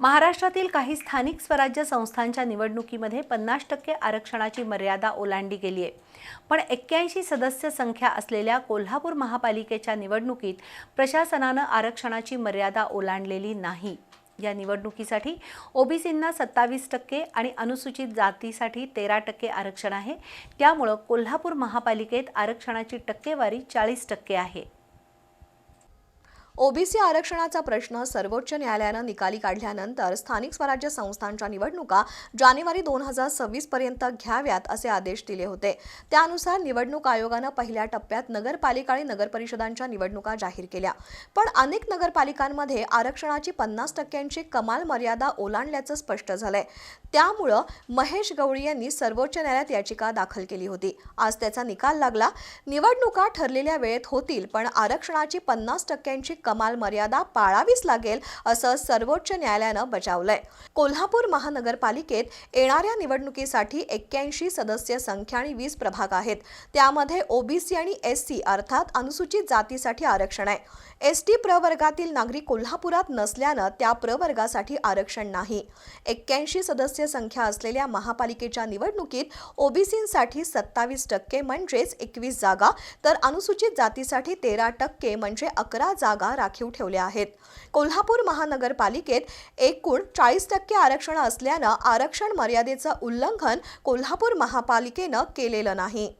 महाराष्ट्रातील काही स्थानिक स्वराज्य संस्थांच्या निवडणुकीमध्ये पन्नास टक्के आरक्षणाची मर्यादा ओलांडली गेली आहे. पण एक्क्याऐंशी सदस्य संख्या असलेल्या कोल्हापूर महापालिकेच्या निवडणुकीत प्रशासनानं आरक्षणाची मर्यादा ओलांडलेली नाही. या निवडणुकीसाठी ओबीसींना सत्तावीस टक्के आणि अनुसूचित जातीसाठी तेरा टक्के आरक्षण आहे. त्यामुळं कोल्हापूर महापालिकेत आरक्षणाची टक्केवारी चाळीस टक्के आहे. ओबीसी आरक्षणाचा प्रश्न सर्वोच्च न्यायालयानं निकाली काढल्यानंतर स्थानिक स्वराज्य संस्थांच्या निवडणुका जानेवारी दोन हजार सव्वीस पर्यंत घ्याव्यात असे आदेश दिले होते. त्यानुसार निवडणूक आयोगानं पहिल्या टप्प्यात नगरपालिका आणि नगरपरिषदांच्या निवडणुका जाहीर केल्या. पण अनेक नगरपालिकांमध्ये आरक्षणाची पन्नास टक्क्यांची कमाल मर्यादा ओलांडल्याचं स्पष्ट झालंय. त्यामुळं महेश गवळी यांनी सर्वोच्च न्यायालयात याचिका दाखल केली होती. आज त्याचा निकाल लागला. निवडणुका ठरलेल्या वेळेत होतील पण आरक्षणाची पन्नास टक्क्यांची कमाल मर्यादा पाळावीच लागेल असं सर्वोच्च न्यायालयानं बजावलंय. कोल्हापूर महानगरपालिकेत येणाऱ्या निवडणुकीसाठी एक्क्याऐंशी सदस्य संख्या आणि वीस प्रभाग आहेत. त्यामध्ये ओबीसी आणि एस सी अर्थात अनुसूचित जातीसाठी आरक्षण आहे. एस टी प्रवर्गातील नागरिक कोल्हापुरात नसल्यानं त्या प्रवर्गासाठी आरक्षण नाही. एक्क्याऐंशी सदस्य संख्या असलेल्या महापालिकेच्या निवडणुकीत ओबीसींसाठी सत्तावीस टक्के म्हणजेच एकवीस जागा तर अनुसूचित जातीसाठी तेरा टक्के म्हणजे अकरा जागा राखीव ठेवल्या आहेत. कोल्हापूर महानगरपालिकेत एकूण चाळीस टक्के आरक्षण असल्यानं आरक्षण मर्यादेचं उल्लंघन कोल्हापूर महापालिकेनं केलेलं नाही.